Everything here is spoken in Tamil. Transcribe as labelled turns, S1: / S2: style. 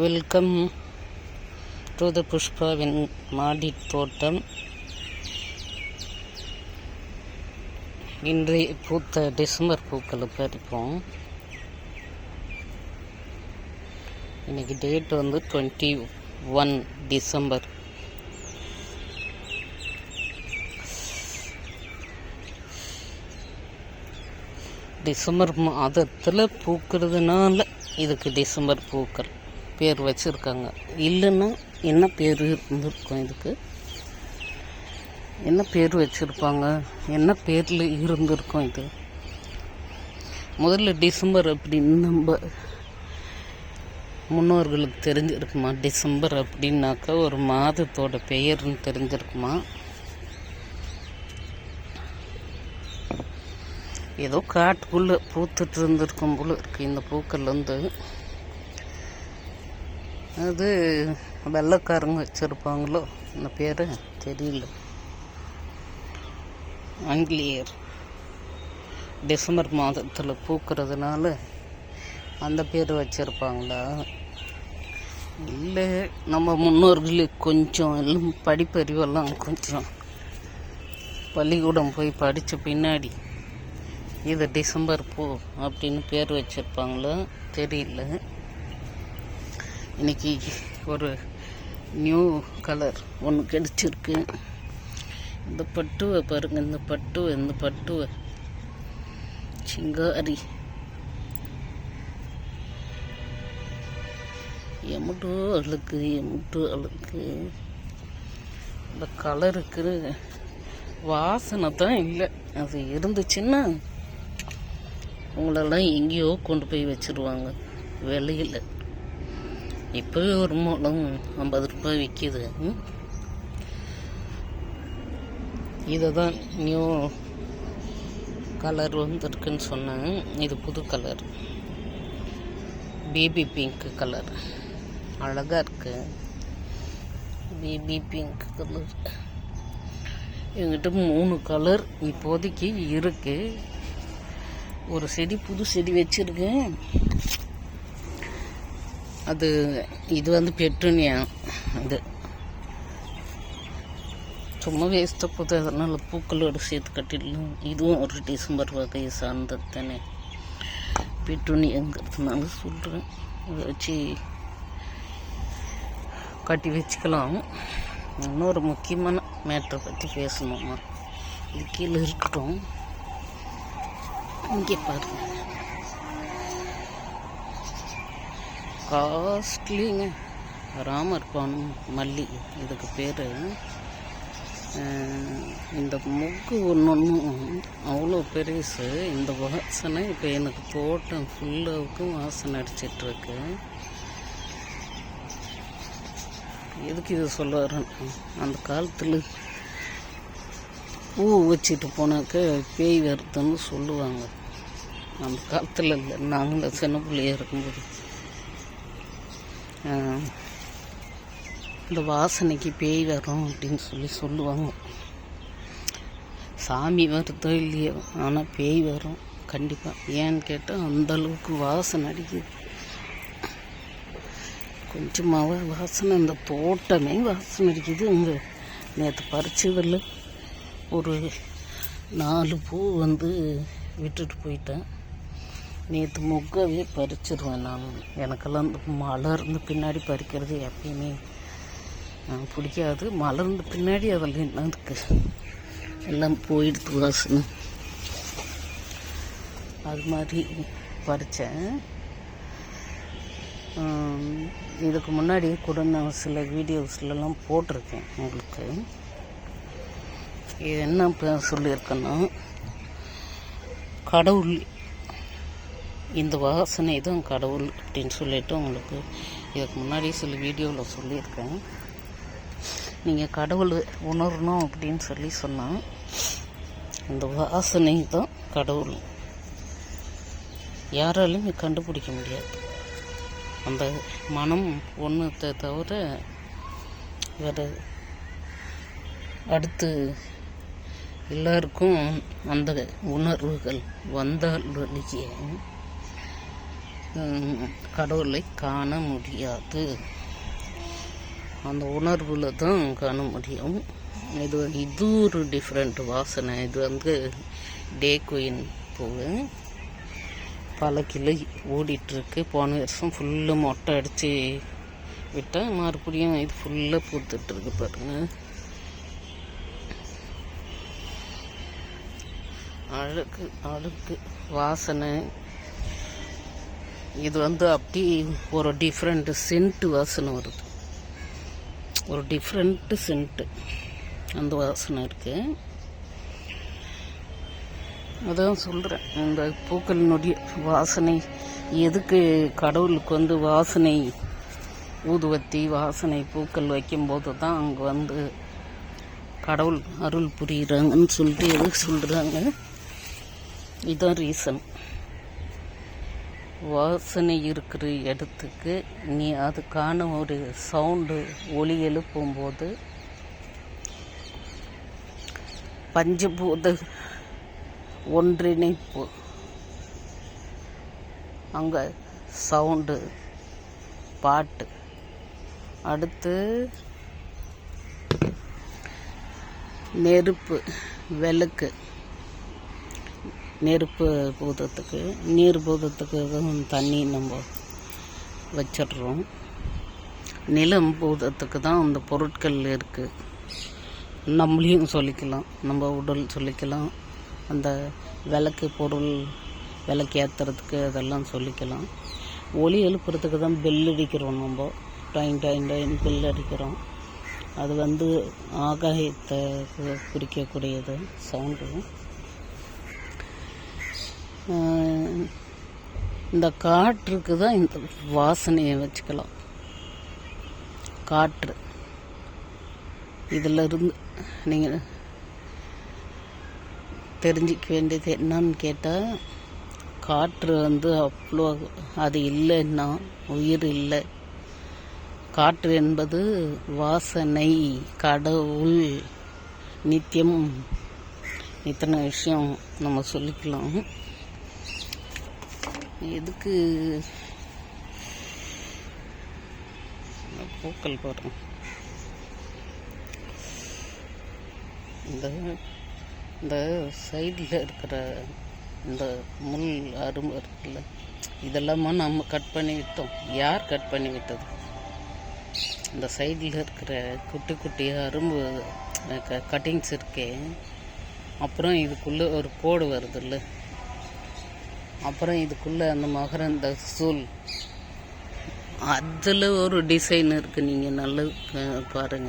S1: வெல்கம் டு த புஷ்பாவின் மாடி தோட்டம் இன்றைய பூத்த டிசம்பர் பூக்களை பறிப்போம். இன்னைக்கு டேட் வந்து டுவெண்ட்டி ஒன் டிசம்பர் டிசம்பர் மாதத்தில் பூக்கிறதுனால இதுக்கு டிசம்பர் பூக்கள். பேர் வச்சுருக்காங்க. இல்லைன்னா என்ன பேர் இருந்திருக்கும் இதுக்கு? என்ன பேர் வச்சுருப்பாங்க? என்ன பேரில் இருந்திருக்கும் இது? முதல்ல டிசம்பர் அப்படின்னு நம்ம முன்னோர்களுக்கு தெரிஞ்சிருக்குமா? டிசம்பர் அப்படின்னாக்கா ஒரு மாதத்தோட பெயர்னு தெரிஞ்சிருக்குமா? ஏதோ காட்டுக்குள்ளே பூத்துட்டு இருந்திருக்கும் போல இருக்குது இந்த பூக்கள் வந்து அது வெள்ளைக்காரங்க வச்சுருப்பாங்களோ? அந்த பேர் தெரியல. ஆங்கிலேயர். டிசம்பர் மாதத்தில் பூக்கிறதுனால அந்த பேர் வச்சுருப்பாங்களா? இல்லை நம்ம முன்னோர்களுக்கு கொஞ்சம் எல்லாம் படிப்பறிவெல்லாம் கொஞ்சம். பள்ளிக்கூடம் போய் படித்த பின்னாடி இது டிசம்பர் பூ அப்படின்னு பேர் வச்சுருப்பாங்களோ? தெரியல. இன்னைக்கு ஒரு நியூ கலர் ஒன்று கிடச்சிருக்கு. இந்த பட்டுவை பாருங்க இந்த பட்டுவை இந்த பட்டுவை சிங்காரி. எமுட்டு அழுக்கு எமுட்டு அழுக்கு. இந்த கலருக்கு வாசனை தான் இல்லை. அது இருந்துச்சுன்னா உங்களெல்லாம் எங்கேயோ கொண்டு போய் வச்சுருவாங்க. வெளியில். இப்போவே ஒரு மூலம் ஐம்பது ரூபாய் விற்கிது இதை தான் நியூ கலர் வந்துருக்குன்னு சொன்னாங்க இது புது கலர் பேபி பிங்க் கலர் அழகாக இருக்கு. பேபி பிங்க் கலர் என்கிட்ட மூணு கலர் இப்போதைக்கு இருக்குது ஒரு செடி புது செடி வச்சுருக்கேன். அது இது வந்து பெட்ரோனியா. அது. சும்மா வேஸ்ட்டாக போகுது. அதனால் பூக்களோடு சேர்த்து கட்டிடலாம். இதுவும் ஒரு டிசம்பர் வகையை சார்ந்தது தானே. பெட்ரோனியாங்கிறதுனால சொல்கிறேன் அதை வச்சு கட்டி வச்சுக்கலாம். இன்னொரு முக்கியமான மேட்ரை பற்றி பேசணுமா? இது கீழே இருக்கட்டும். இங்கே பாருங்கள் காஸ்ட்லிங்க. ராமர் பானம் மல்லி இதுக்கு பேர். இந்த முக்கு ஒன்று ஒன்றும் அவ்வளோ பெருசு. இந்த வாசனை இப்போ எனக்கு தோட்டம் ஃபுல்லாவுக்கும் வாசனை அடிச்சிட்ருக்கு. எதுக்கு இது சொல்ல அந்த காலத்தில் பூ வச்சுட்டு போனாக்க பேய் வருதுன்னு சொல்லுவாங்க. அந்த காலத்தில் இல்லை நாங்களும் சின்ன பிள்ளையா இருக்கும்போது. இந்த வாசனைக்கு பேய் வரும் அப்படின்னு சொல்லி சொல்லுவாங்க. சாமி வருதோ இல்லையோ ஆனால் பேய் வரும் கண்டிப்பாக ஏன்னு கேட்டால் அந்த அளவுக்கு வாசனை அடிக்குது. கொஞ்சமாக வாசனை இந்த தோட்டமே வாசனை அடிக்குது. இங்கே நேற்று பறிச்சதில் ஒரு நாலு பூ வந்து விட்டுட்டு போயிட்டேன். நேற்று மொக்கவே பறிச்சிருவேன் நான். எனக்கெல்லாம் இந்த மலர்ந்து பின்னாடி பறிக்கிறது எப்பயுமே பிடிக்காது. மலர்ந்து பின்னாடி அதில் என்ன இருக்கு? எல்லாம் போயிடுது வாசனை. அது மாதிரி பறித்தேன் இதுக்கு முன்னாடி கூட நான் சில வீடியோஸ்லலாம் போட்டிருக்கேன் உங்களுக்கு. என்ன இப்போ சொல்லியிருக்கேன்னா கடவுள் இந்த வாசனை தான் கடவுள் அப்படின்னு சொல்லிட்டு உங்களுக்கு இதுக்கு முன்னாடி சில வீடியோவில் சொல்லியிருக்கேன். நீங்கள் கடவுள் உணரணும் அப்படின்னு சொல்லி சொன்னால் இந்த வாசனை தான் கடவுள். யாராலையும் கண்டுபிடிக்க முடியாது. அந்த மனம் ஒன்றத்தை தவிர வேறு அடுத்து எல்லாருக்கும் அந்த உணர்வுகள் வந்தால் வழியே கடவுளை காண முடியாது. அந்த உணர்வில் தான் காண முடியும். இது இது ஒரு டிஃப்ரெண்ட் வாசனை. இது வந்து டே குயின் பூவு. பல கிலோ ஓடிட்டுருக்கு. போன வருஷம் ஃபுல்லாக மொட்டை அடித்து விட்டால் மறுபடியும் இது ஃபுல்லாக பூத்துட்ருக்கு பாருங்கள் அழகு அழகு வாசனை. இது வந்து அப்படி ஒரு டிஃப்ரெண்ட் சென்ட்டு வாசனை வருது. ஒரு டிஃப்ரெண்ட்டு சென்ட்டு அந்த வாசனை இருக்குது அதான் சொல்கிறேன் இந்த பூக்களினுடைய வாசனை எதுக்கு கடவுளுக்கு வந்து வாசனை ஊதுவத்தி வாசனை பூக்கள் வைக்கும்போது தான் அங்கே வந்து கடவுள் அருள் புரியுறாங்கன்னு சொல்லிட்டு எதுக்கு சொல்கிறாங்க இதுதான் ரீசன் வாசனை இருக்கிற இடத்துக்கு நீ அதுக்கான ஒரு சவுண்டு ஒளி எழுப்பும்போது பஞ்சபூத ஒன்றிணைப்பு. அங்கே சவுண்டு பாட்டு. அடுத்து நெருப்பு விளக்கு. நெருப்பு பூதத்துக்கு நீர் பூதத்துக்கு தான் தண்ணி நம்ம வச்சிடுறோம். நிலம் பூதத்துக்கு தான் அந்த பொருட்கள் இருக்குது நம்மளையும் சொல்லிக்கலாம் நம்ம உடல் சொல்லிக்கலாம் அந்த விளக்கு பொருள் விளக்கு ஏற்றுறதுக்கு அதெல்லாம் சொல்லிக்கலாம். ஒலி எழுப்புறதுக்கு தான் பெல் அடிக்கிறோம் நம்ம. டைம் டைம் டைம் பெல் அடிக்கிறோம். அது வந்து ஆகாயத்தை கு- குறிக்கக்கூடியது சவுண்டு இந்த காற்றுக்கு தான் இந்த வாசனையை வச்சுக்கலாம். காற்று. இதில் இருந்து நீங்கள் தெரிஞ்சிக்க வேண்டியது என்னன்னு கேட்டால் காற்று வந்து அவ்வளோ அது இல்லைன்னா உயிர் இல்லை. காற்று என்பது வாசனை கடவுள் நித்தியம். இத்தனை விஷயம் நம்ம சொல்லிக்கலாம். எதுக்கு? பூக்கள் போடுறோம்? இந்த இந்த சைடில் இருக்கிற இந்த முள் அரும்பு இருக்குல்ல இதெல்லாமா நம்ம கட் பண்ணி விட்டோம். யார் கட் பண்ணி விட்டது? இந்த சைடில் இருக்கிற குட்டி குட்டி அரும்பு கட்டிங்ஸ் இருக்கே. அப்புறம் இதுக்குள்ளே ஒரு கோடு வருதுல்ல. அப்புறம் இதுக்குள்ளே அந்த மகரந்த சூல். அதில் ஒரு டிசைன் இருக்குது நீங்கள் நல்லது பாருங்கள்